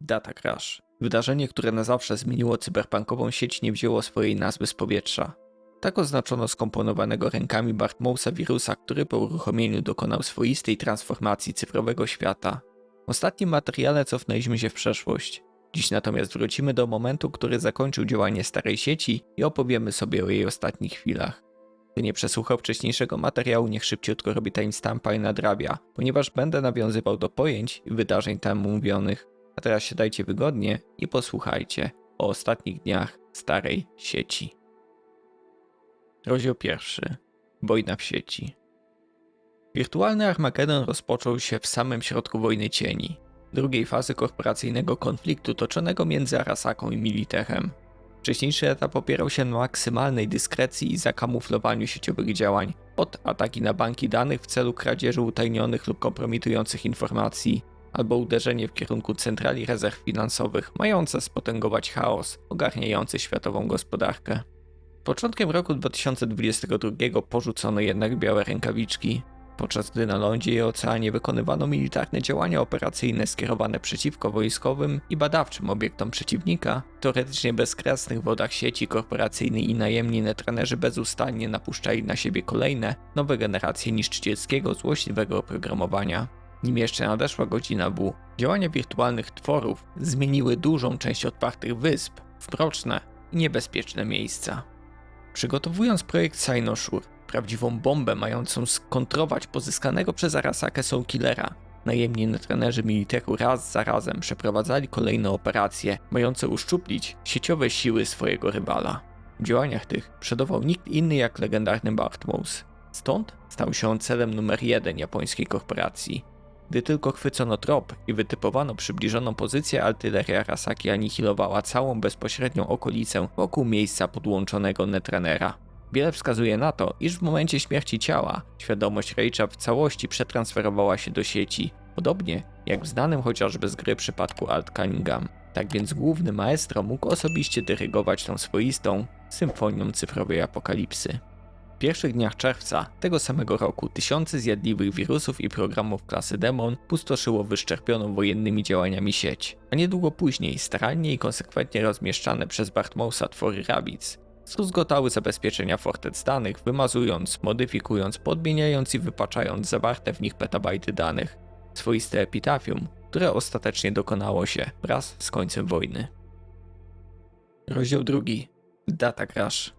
Data Crash. Wydarzenie, które na zawsze zmieniło cyberpunkową sieć, nie wzięło swojej nazwy z powietrza. Tak oznaczono skomponowanego rękami Bartmousa wirusa, który po uruchomieniu dokonał swoistej transformacji cyfrowego świata. W ostatnim materiale cofnęliśmy się w przeszłość. Dziś natomiast wrócimy do momentu, który zakończył działanie starej sieci i opowiemy sobie o jej ostatnich chwilach. Kto nie przesłuchał wcześniejszego materiału, niech szybciutko robi timestampa i nadrabia, ponieważ będę nawiązywał do pojęć i wydarzeń tam mówionych. A teraz siadajcie wygodnie i posłuchajcie o ostatnich dniach starej sieci. Rozdział pierwszy. Wojna w sieci. Wirtualny Armagedon rozpoczął się w samym środku wojny cieni, drugiej fazy korporacyjnego konfliktu toczonego między Arasaką i Militechem. Wcześniejszy etap opierał się na maksymalnej dyskrecji i zakamuflowaniu sieciowych działań, od ataki na banki danych w celu kradzieży utajnionych lub kompromitujących informacji, albo uderzenie w kierunku centrali rezerw finansowych, mające spotęgować chaos ogarniający światową gospodarkę. Początkiem roku 2022 porzucono jednak białe rękawiczki, podczas gdy na lądzie i oceanie wykonywano militarne działania operacyjne skierowane przeciwko wojskowym i badawczym obiektom przeciwnika, teoretycznie bezkresnych wodach sieci korporacyjnej i najemni netranerzy bezustannie napuszczali na siebie kolejne, nowe generacje niszczycielskiego, złośliwego oprogramowania. Nim jeszcze nadeszła godzina W, działania wirtualnych tworów zmieniły dużą część odpartych wysp w mroczne i niebezpieczne miejsca. Przygotowując projekt Sinosure, prawdziwą bombę mającą skontrować pozyskanego przez Arasakę Soulkillera, najemni netrenerzy Militechu raz za razem przeprowadzali kolejne operacje, mające uszczuplić sieciowe siły swojego rywala. W działaniach tych przodował nikt inny jak legendarny Bartmouse. Stąd stał się on celem numer jeden japońskiej korporacji. Gdy tylko chwycono trop i wytypowano przybliżoną pozycję, artyleria Arasaki anihilowała całą bezpośrednią okolicę wokół miejsca podłączonego netrenera. Wiele wskazuje na to, iż w momencie śmierci ciała świadomość Rage'a w całości przetransferowała się do sieci, podobnie jak w znanym chociażby z gry przypadku Alt Cunningham. Tak więc główny maestro mógł osobiście dyrygować tą swoistą symfonią cyfrowej apokalipsy. W pierwszych dniach czerwca tego samego roku tysiące zjadliwych wirusów i programów klasy Demon pustoszyło wyszczerpioną wojennymi działaniami sieć, a niedługo później starannie i konsekwentnie rozmieszczane przez Bartmousa twory Rabbids zdruzgotały zabezpieczenia fortec danych, wymazując, modyfikując, podmieniając i wypaczając zawarte w nich petabajty danych. Swoiste epitafium, które ostatecznie dokonało się wraz z końcem wojny. Rozdział drugi. Data Crash.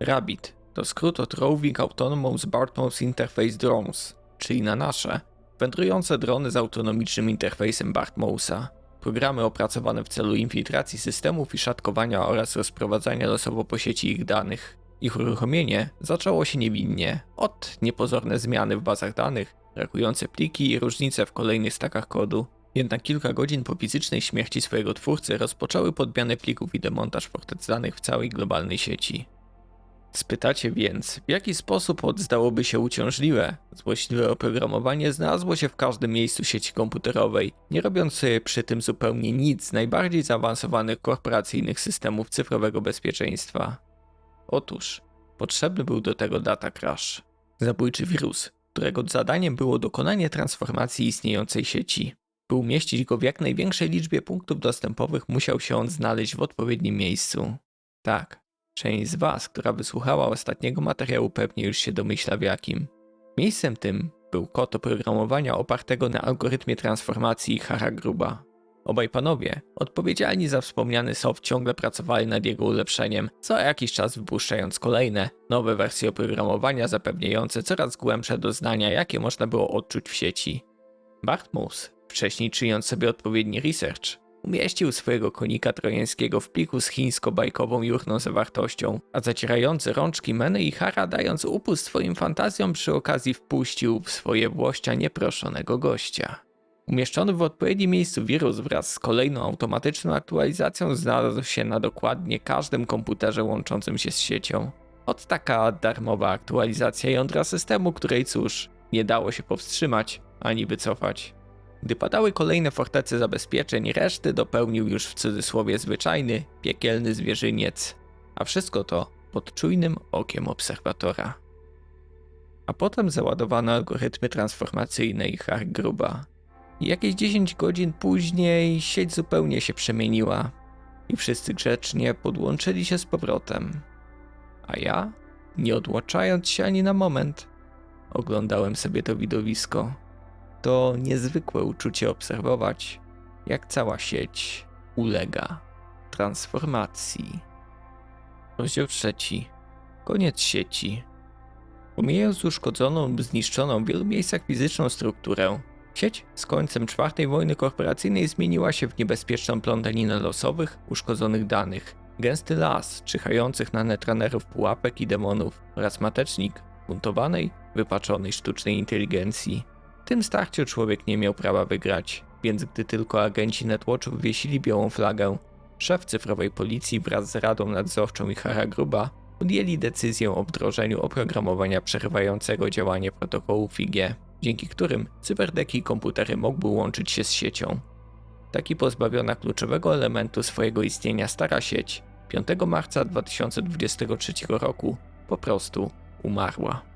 Rabbit to skrót od Roving Autonomous Bartmouse Interface Drones, czyli na nasze, wędrujące drony z autonomicznym interfejsem Bartmouse'a. Programy opracowane w celu infiltracji systemów i szatkowania oraz rozprowadzania losowo po sieci ich danych. Ich uruchomienie zaczęło się niewinnie, od niepozorne zmiany w bazach danych, brakujące pliki i różnice w kolejnych stakach kodu. Jednak kilka godzin po fizycznej śmierci swojego twórcy rozpoczęły podmianę plików i demontaż fortec danych w całej globalnej sieci. Spytacie więc, w jaki sposób zdałoby się uciążliwe, złośliwe oprogramowanie znalazło się w każdym miejscu sieci komputerowej, nie robiąc przy tym zupełnie nic najbardziej zaawansowanych korporacyjnych systemów cyfrowego bezpieczeństwa. Otóż, potrzebny był do tego data crash, zabójczy wirus, którego zadaniem było dokonanie transformacji istniejącej sieci. By umieścić go w jak największej liczbie punktów dostępowych, musiał się on znaleźć w odpowiednim miejscu. Tak, Część z Was, która wysłuchała ostatniego materiału, pewnie już się domyśla w jakim. Miejscem tym był kod oprogramowania opartego na algorytmie transformacji Haragruba. Obaj panowie, odpowiedzialni za wspomniany soft, ciągle pracowali nad jego ulepszeniem, co jakiś czas wypuszczając kolejne, nowe wersje oprogramowania zapewniające coraz głębsze doznania, jakie można było odczuć w sieci. Bartmus, wcześniej czyniąc sobie odpowiedni research, Umieścił swojego konika trojańskiego w pliku z chińsko-bajkową jurną zawartością, a zacierający rączki Meny i Hara dając upust swoim fantazjom przy okazji wpuścił w swoje włościa nieproszonego gościa. Umieszczony w odpowiednim miejscu wirus wraz z kolejną automatyczną aktualizacją znalazł się na dokładnie każdym komputerze łączącym się z siecią. Od taka darmowa aktualizacja jądra systemu, której cóż, nie dało się powstrzymać ani wycofać. Gdy padały kolejne fortece zabezpieczeń, reszty dopełnił już w cudzysłowie zwyczajny, piekielny zwierzyniec. A wszystko to pod czujnym okiem obserwatora. A potem załadowano algorytmy transformacyjne i gruba. Jakieś 10 godzin później sieć zupełnie się przemieniła i wszyscy grzecznie podłączyli się z powrotem. A ja, nie odłączając się ani na moment, oglądałem sobie to widowisko. To niezwykłe uczucie obserwować, jak cała sieć ulega transformacji. Rozdział trzeci. Koniec sieci. Pomijając uszkodzoną lub zniszczoną w wielu miejscach fizyczną strukturę, sieć z końcem czwartej wojny korporacyjnej zmieniła się w niebezpieczną plątaninę losowych, uszkodzonych danych, gęsty las czyhających na netranerów pułapek i demonów oraz matecznik buntowanej, wypaczonej sztucznej inteligencji. Tym starciu człowiek nie miał prawa wygrać, więc gdy tylko agenci Netwatchów wiesili białą flagę, szef cyfrowej policji wraz z Radą Nadzorczą i Hara Gruba podjęli decyzję o wdrożeniu oprogramowania przerywającego działanie protokołu FIG, dzięki którym cyberdeki i komputery mogły łączyć się z siecią. Taki pozbawiona kluczowego elementu swojego istnienia stara sieć 5 marca 2023 roku po prostu umarła.